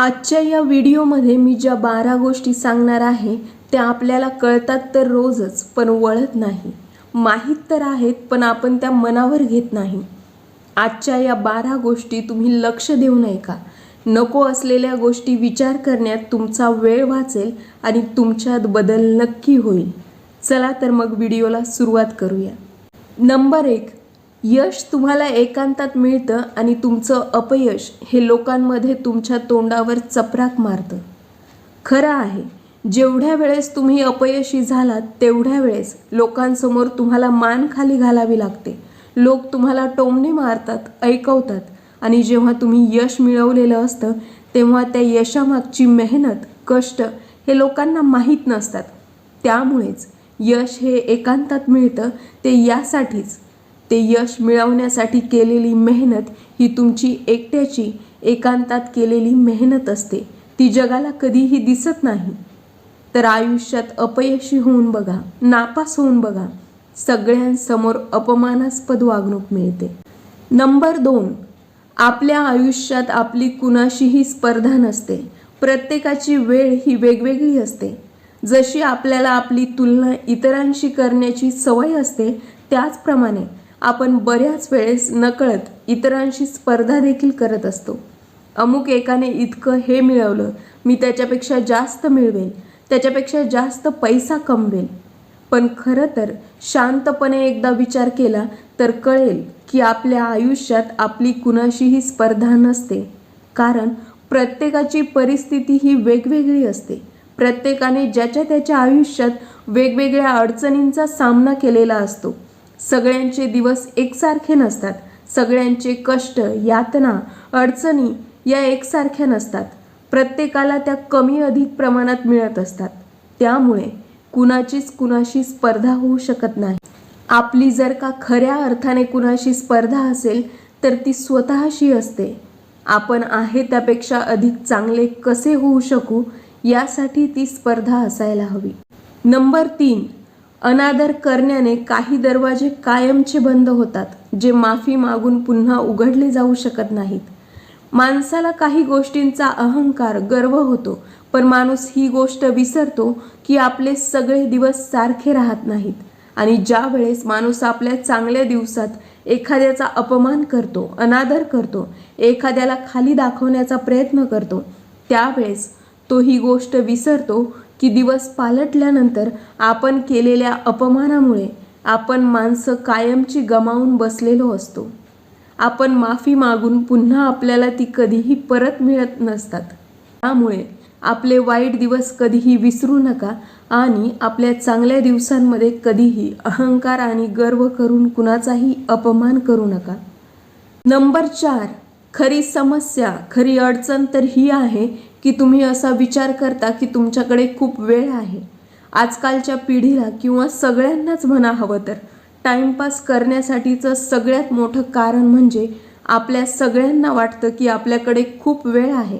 आजच्या या व्हिडिओमध्ये मी ज्या बारा गोष्टी सांगणार आहे त्या आपल्याला कळतात तर रोजच पण वळत नाही. माहीत तर आहेत पण आपण त्या मनावर घेत नाही. आजच्या या बारा गोष्टी तुम्ही लक्ष देऊ नये का? नको असलेल्या गोष्टी विचार करण्यात तुमचा वेळ वाचेल आणि तुमच्यात बदल नक्की होईल. चला तर मग व्हिडिओला सुरुवात करूया. नंबर एक यश तुम्हाला एकांतात मिळतं आणि तुमचं अपयश हे लोकांमध्ये तुमच्या तोंडावर चपराक मारतं. खरं आहे जेवढ्या वेळेस तुम्ही अपयशी झालात तेवढ्या वेळेस लोकांसमोर तुम्हाला मान खाली घालावी लागते. लोक तुम्हाला टोमणे मारतात ऐकवतात आणि जेव्हा तुम्ही यश मिळवलेलं असतं तेव्हा त्या यशामागची मेहनत कष्ट हे लोकांना माहीत नसतात. त्यामुळेच यश हे एकांतात मिळतं ते यासाठीच ते यश मिळवण्यासाठी केलेली मेहनत ही तुमची एकट्याची एकांतात केलेली मेहनत असते. ती जगाला कधीही दिसत नाही. तर आयुष्यात अपयशी होऊन बघा नापास होऊन बघा. सगळ्यांसमोर अपमानास्पद वागणूक मिळते. नंबर दोन आपल्या आयुष्यात आपली कुणाशीही स्पर्धा नसते. प्रत्येकाची वेळ ही वेगवेगळी असते. जशी आपल्याला आपली तुलना इतरांशी करण्याची सवय असते त्याचप्रमाणे आपण बऱ्याच वेळेस नकळत इतरांशी स्पर्धा देखील करत असतो. अमुक एकाने इतकं हे मिळवलं मी त्याच्यापेक्षा जास्त मिळवेल त्याच्यापेक्षा जास्त पैसा कमवेल. पण खरं तर शांतपणे एकदा विचार केला तर कळेल की आपल्या आयुष्यात आपली कुणाशीही स्पर्धा नसते. कारण प्रत्येकाची परिस्थिती ही वेगवेगळी असते. प्रत्येकाने ज्याच्या त्याच्या आयुष्यात वेगवेगळ्या अडचणींचा सामना केलेला असतो. सगळ्यांचे दिवस एकसारखे नसतात. सगळ्यांचे कष्ट यातना अडचणी या एकसारख्या नसतात. प्रत्येकाला त्या कमी अधिक प्रमाणात मिळत असतात. त्यामुळे कुणाचीच कुणाशी स्पर्धा होऊ शकत नाही. आपली जर का खऱ्या अर्थाने कुणाशी स्पर्धा असेल तर ती स्वतःशी असते. आपण आहे त्यापेक्षा अधिक चांगले कसे होऊ शकू यासाठी ती स्पर्धा असायला हवी. नंबर तीन अनादर करण्याने काही दरवाजे कायमचे बंद होतात जे माफी मागून पुन्हा उघडले जाऊ शकत नाहीत. माणसाला काही गोष्टींचा अहंकार गर्व होतो पण माणूस ही गोष्ट विसरतो की आपले सगळे दिवस सारखे राहत नाहीत आणि ज्या वेळेस माणूस आपल्या चांगल्या दिवसात एखाद्याचा अपमान करतो अनादर करतो एखाद्याला खाली दाखवण्याचा प्रयत्न करतो त्यावेळेस तो ही गोष्ट विसरतो की दिवस पालटल्यानंतर आपण केलेल्या अपमानामुळे आपण माणसं कायमची गमावून बसलेलो असतो. आपण माफी मागून पुन्हा आपल्याला ती कधीही परत मिळत नसतात. त्यामुळे आपले वाईट दिवस कधीही विसरू नका आणि आपल्या चांगल्या दिवसांमध्ये कधीही अहंकार आणि गर्व करून कुणाचाही अपमान करू नका. नंबर चार खरी समस्या खरी अडचण तर ही आहे की तुम्ही असा विचार करता की तुमच्याकडे खूप वेळ आहे. आजकालच्या पिढीला किंवा सगळ्यांनाच म्हणा हवं तर टाईमपास करण्यासाठीचं सगळ्यात मोठं कारण म्हणजे आपल्या सगळ्यांना वाटतं की आपल्याकडे खूप वेळ आहे.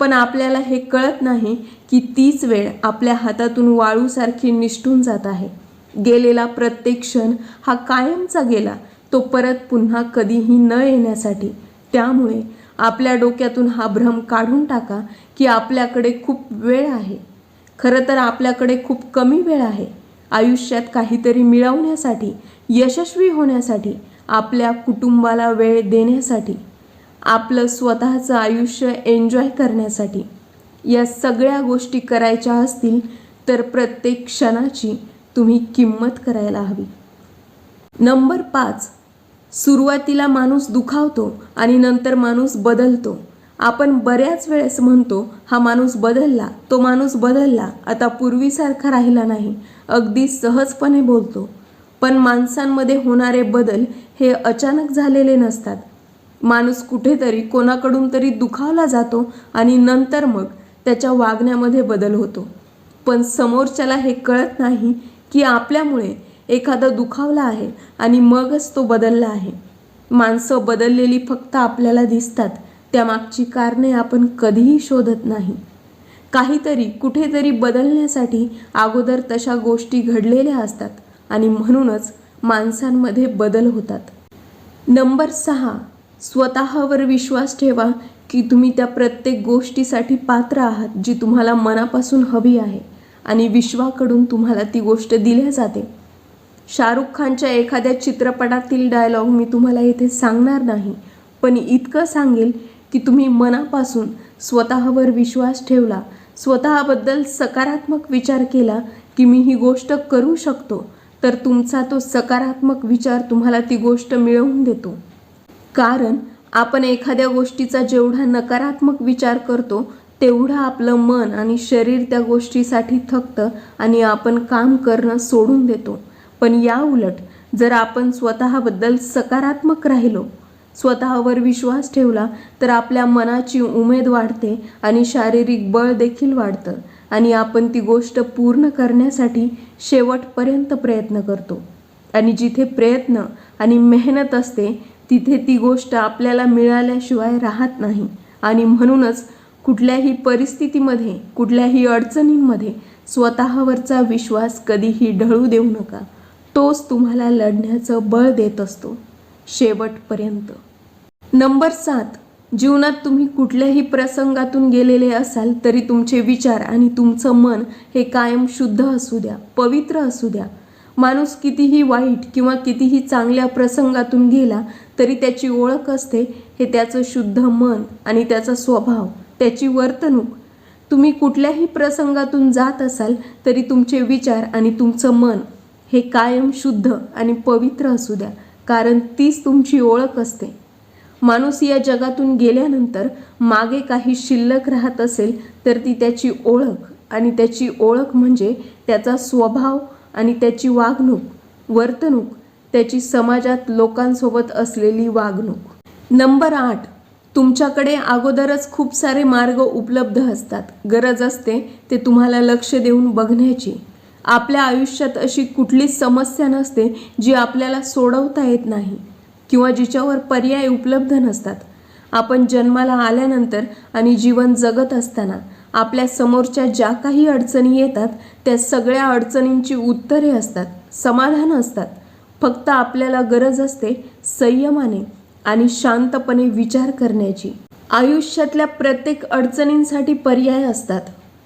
पण आपल्याला हे कळत नाही की तीच वेळ आपल्या हातातून वाळूसारखी निष्ठून जात आहे. गेलेला प्रत्येक क्षण हा कायमचा गेला तो परत पुन्हा कधीही न येण्यासाठी. त्यामुळे आपल्या डोक्यातून हा भ्रम काढून टाका की आपल्याकडे खूप वेळ आहे. खरं तर आपल्याकडे खूप कमी वेळ आहे. आयुष्यात काहीतरी मिळवण्यासाठी यशस्वी होण्यासाठी आपल्या कुटुंबाला वेळ देण्यासाठी आपलं स्वतःचं आयुष्य एन्जॉय करण्यासाठी या सगळ्या गोष्टी करायच्या असतील तर प्रत्येक क्षणाची तुम्ही किंमत करायला हवी. नंबर पाच सुरुवातीला माणूस दुखावतो आणि नंतर माणूस बदलतो. आपण बऱ्याच वेळेस म्हणतो हा माणूस बदलला तो माणूस बदलला आता पूर्वीसारखा राहिला नाही. अगदी सहजपणे बोलतो. पण माणसांमध्ये होणारे बदल हे अचानक झालेले नसतात. माणूस कुठेतरी कोणाकडून तरी दुखावला जातो आणि नंतर मग त्याच्या वागण्यामध्ये बदल होतो. पण समोरच्याला हे कळत नाही की आपल्यामुळे एखादा दुखावला आहे आणि मगच तो बदलला आहे. माणसं बदललेली फक्त आपल्याला दिसतात त्यामागची कारणे आपण कधीही शोधत नाही. काहीतरी कुठेतरी बदलण्यासाठी अगोदर तशा गोष्टी घडलेल्या असतात आणि म्हणूनच माणसांमध्ये बदल होतात. नंबर सहा स्वतःवर विश्वास ठेवा की तुम्ही त्या प्रत्येक गोष्टीसाठी पात्र आहात जी तुम्हाला मनापासून हवी आहे आणि विश्वाकडून तुम्हाला ती गोष्ट दिल्या जाते. शाहरुख खानच्या एखाद्या चित्रपटातील डायलॉग मी तुम्हाला इथे सांगणार नाही. पण इतकं सांगेल की तुम्ही मनापासून स्वतःवर विश्वास ठेवला. स्वतःबद्दल सकारात्मक विचार केला की मी ही गोष्ट करू शकतो तर तुमचा तो सकारात्मक विचार तुम्हाला ती गोष्ट मिळवून देतो. कारण आपण एखाद्या गोष्टीचा जेवढा नकारात्मक विचार करतो तेवढं आपलं मन आणि शरीर त्या गोष्टीसाठी थकतं आणि आपण काम करणं सोडून देतो. पण या उलट जर आपण स्वतःबद्दल सकारात्मक राहिलो स्वतःवर विश्वास ठेवला तर आपल्या मनाची उमेद वाढते आणि शारीरिक बळ देखील वाढतं आणि आपण ती गोष्ट पूर्ण करण्यासाठी शेवटपर्यंत प्रयत्न करतो. आणि जिथे प्रयत्न आणि मेहनत असते तिथे ती गोष्ट आपल्याला मिळाल्याशिवाय राहत नाही. आणि म्हणूनच कुठल्याही परिस्थितीमध्ये कुठल्याही अडचणींमध्ये स्वतःवरचा विश्वास कधीही ढळू देऊ नका. तोच तुम्हाला लढण्याचं बळ देत असतो शेवटपर्यंत. नंबर सात जीवनात तुम्ही कुठल्याही प्रसंगातून गेलेले असाल तरी तुमचे विचार आणि तुमचं मन हे कायम शुद्ध असू द्या पवित्र असू द्या. माणूस कितीही वाईट किंवा कितीही चांगल्या प्रसंगातून गेला तरी त्याची ओळख असते हे त्याचं शुद्ध मन आणि त्याचा स्वभाव त्याची वर्तणूक. तुम्ही कुठल्याही प्रसंगातून जात असाल तरी तुमचे विचार आणि तुमचं मन हे कायम शुद्ध आणि पवित्र असू द्या कारण तीच तुमची ओळख असते. माणूस या जगातून गेल्यानंतर मागे काही शिल्लक राहत असेल तर ती त्याची ओळख आणि त्याची ओळख म्हणजे त्याचा स्वभाव आणि त्याची वागणूक वर्तणूक त्याची समाजात लोकांसोबत असलेली वागणूक. नंबर आठ तुमच्याकडे अगोदरच खूप सारे मार्ग उपलब्ध असतात. गरज असते ते तुम्हाला लक्ष देऊन बघण्याची. आपल्या आयुष्यात अशी कुठलीच समस्या नसते जी आपल्याला सोडवता येत नाही किंवा जिच्यावर पर्याय उपलब्ध नसतात. आपण जन्माला आल्यानंतर आणि जीवन जगत असताना आपल्या समोरच्या ज्या काही अडचणी येतात त्या सगळ्या अडचणींची उत्तरे असतात समाधान असतात. फक्त आपल्याला गरज असते संयमाने आणि शांतपणे विचार करण्याची. आयुष्यातल्या प्रत्येक अडचणींसाठी पर्याय असतात.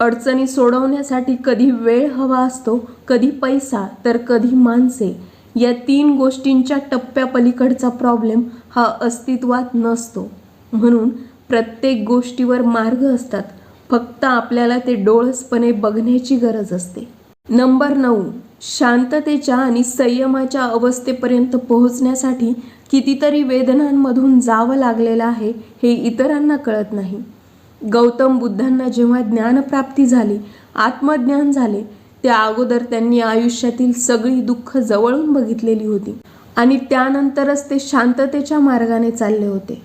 अडचणी सोडवण्यासाठी कधी वेळ हवा असतो कधी पैसा तर कधी माणसे. या तीन गोष्टींच्या टप्प्यापलीकडचा प्रॉब्लेम हा अस्तित्वात नसतो. म्हणून प्रत्येक गोष्टीवर मार्ग असतात. फक्त आपल्याला ते डोळसपणे बघण्याची गरज असते. नंबर नऊ. शांततेच्या आणि संयमाच्या अवस्थेपर्यंत पोहोचण्यासाठी कितीतरी वेदनांमधून जावं लागलेलं आहे हे इतरांना कळत नाही. गौतम बुद्धांना जेव्हा ज्ञानप्राप्ती झाली आत्मज्ञान झाले त्या अगोदर त्यांनी आयुष्यातील सगळी दुःख जवळून बघितलेली होती आणि त्यानंतरच ते शांततेच्या मार्गाने चालले होते.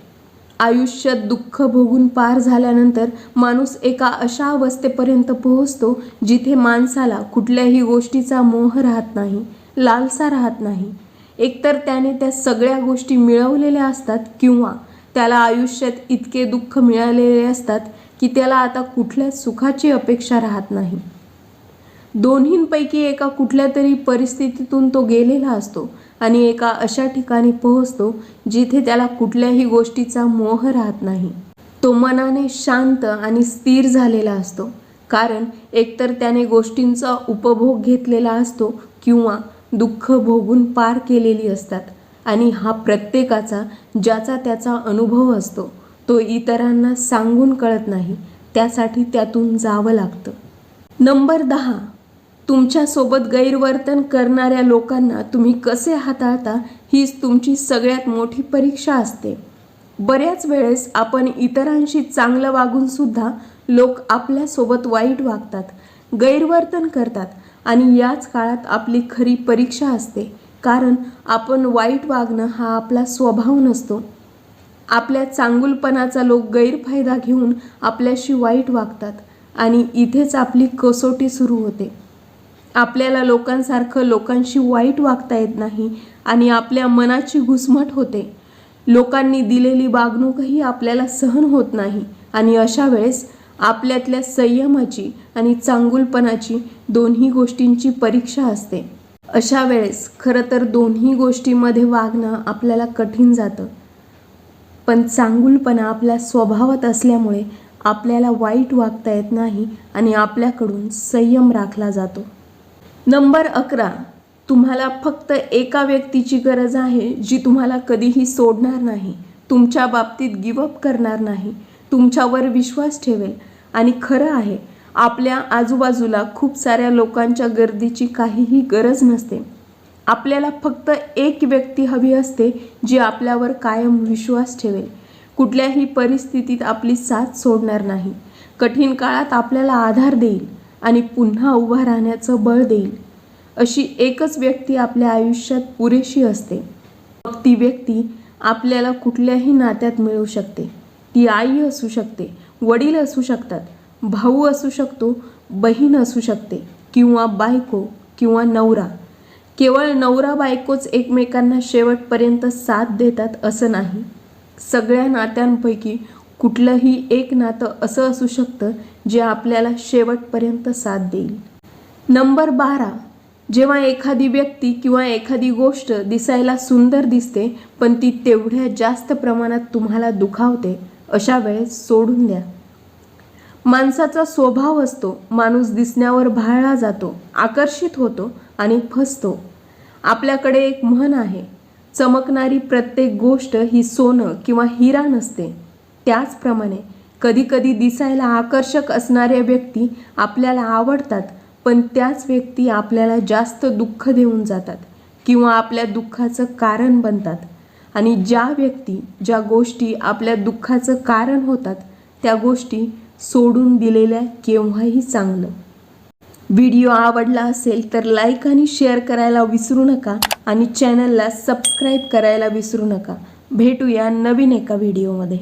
आयुष्यात दुःख भोगून पार झाल्यानंतर माणूस एका अशा अवस्थेपर्यंत पोहोचतो जिथे माणसाला कुठल्याही गोष्टीचा मोह राहत नाही लालसा राहत नाही. एकतर त्याने त्या सगळ्या गोष्टी मिळवलेल्या असतात किंवा त्याला आयुष्यात इतके दुःख मिळालेले असतात की त्याला आता कुठल्याच सुखाची अपेक्षा राहत नाही. दोन्हींपैकी एका कुठल्या तरी परिस्थितीतून तो गेलेला असतो आणि एका अशा ठिकाणी पोहोचतो जिथे त्याला कुठल्याही गोष्टीचा मोह राहत नाही. तो मनाने शांत आणि स्थिर झालेला असतो कारण एकतर त्याने गोष्टींचा उपभोग घेतलेला असतो किंवा दुःख भोगून पार केलेली असतात. आणि हा प्रत्येकाचा ज्याचा त्याचा अनुभव असतो तो इतरांना सांगून कळत नाही त्यासाठी त्यातून जावं लागतं. नंबर दहा. तुमच्यासोबत गैरवर्तन करणाऱ्या लोकांना तुम्ही कसे हाताळता हीच तुमची सगळ्यात मोठी परीक्षा असते. बऱ्याच वेळेस आपण इतरांशी चांगलं वागून सुद्धा लोक आपल्यासोबत वाईट वागतात गैरवर्तन करतात आणि याच काळात आपली खरी परीक्षा असते. कारण आपण वाईट वागणं हा आपला स्वभाव नसतो. आपल्या चांगुलपणाचा लोक गैरफायदा घेऊन आपल्याशी वाईट वागतात आणि इथेच आपली कसोटी सुरू होते. आपल्याला लोकांसारखं लोकांशी वाईट वागता येत नाही आणि आपल्या मनाची घुसमट होते. लोकांनी दिलेली वागणूकही आपल्याला सहन होत नाही आणि अशा वेळेस आपल्यातल्या संयमाची आणि चांगुलपणाची दोन्ही गोष्टींची परीक्षा असते. अशा वेळेस खरं तर दोन्ही गोष्टीमध्ये वागणं आपल्याला कठीण जातं. पण चांगुलपणा आपल्या स्वभावात असल्यामुळे आपल्याला वाईट वागता येत नाही आणि आपल्याकडून संयम राखला जातो. नंबर अकरा. तुम्हाला फक्त एका व्यक्तीची गरज आहे जी तुम्हाला कधीही सोडणार नाही. तुमच्या बाबतीत गिवअप करणार नाही. तुमच्यावर विश्वास ठेवेल. आणि खरं आहे आपल्या आजूबाजूला खूप साऱ्या लोकांच्या गर्दीची काहीही गरज नसते. आपल्याला फक्त एक व्यक्ती हवी असते जी आपल्यावर कायम विश्वास ठेवेल. कुठल्याही परिस्थितीत आपली साथ सोडणार नाही. कठीण काळात आपल्याला आधार देईल आणि पुन्हा उभा राहण्याचं बळ देईल. अशी एकच व्यक्ती आपल्या आयुष्यात पुरेशी असते. मग ती व्यक्ती आपल्याला कुठल्याही नात्यात मिळू शकते. ती आई असू शकते वडील असू शकतात भाऊ असू शकतो बहीण असू शकते किंवा बायको किंवा नवरा. केवळ नवरा बायकोच एकमेकांना शेवटपर्यंत साथ देतात असं नाही. सगळ्या नात्यांपैकी कुठलंही एक नातं असं असू शकतं जे आपल्याला शेवटपर्यंत साथ देईल. नंबर बारा. जेव्हा एखादी व्यक्ती किंवा एखादी गोष्ट दिसायला सुंदर दिसते पण ती तेवढ्या जास्त प्रमाणात तुम्हाला दुखावते अशा वेळेस सोडून द्या. माणसाचा स्वभाव असतो माणूस दिसण्यावर भाळला जातो आकर्षित होतो आणि फसतो. आपल्याकडे एक म्हण आहे चमकणारी प्रत्येक गोष्ट ही सोनं किंवा हिरा नसते. त्याचप्रमाणे कधीकधी दिसायला आकर्षक असणाऱ्या व्यक्ती आपल्याला आवडतात पण त्याच व्यक्ती आपल्याला जास्त दुःख देऊन जातात किंवा आपल्या दुःखाचं कारण बनतात. आणि ज्या व्यक्ती ज्या गोष्टी आपल्या दुःखाचं कारण होतात त्या गोष्टी सोडून दिलेल्या केव्हाही चांगलं. व्हिडिओ आवडला असेल तर लाईक आणि शेअर करायला विसरू नका आणि चॅनलला सबस्क्राईब करायला विसरू नका. भेटूया नवीन एका व्हिडिओमध्ये